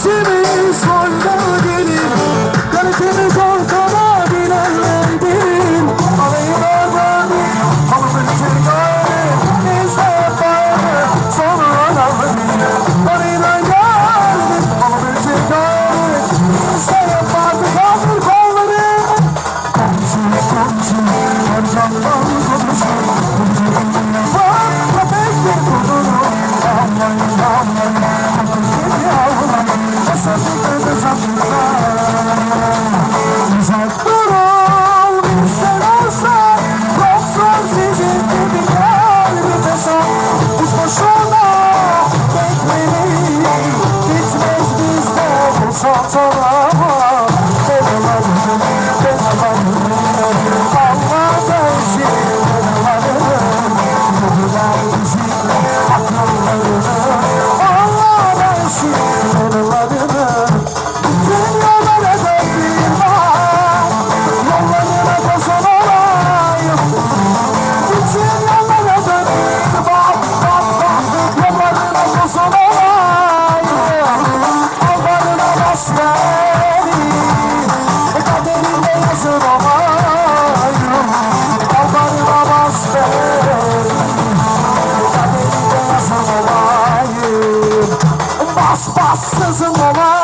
to me. askerim Kaderinde yazın ama ayrım Kalbarına baskerim Kaderinde yazın ama ayrım Bas bas sızın ama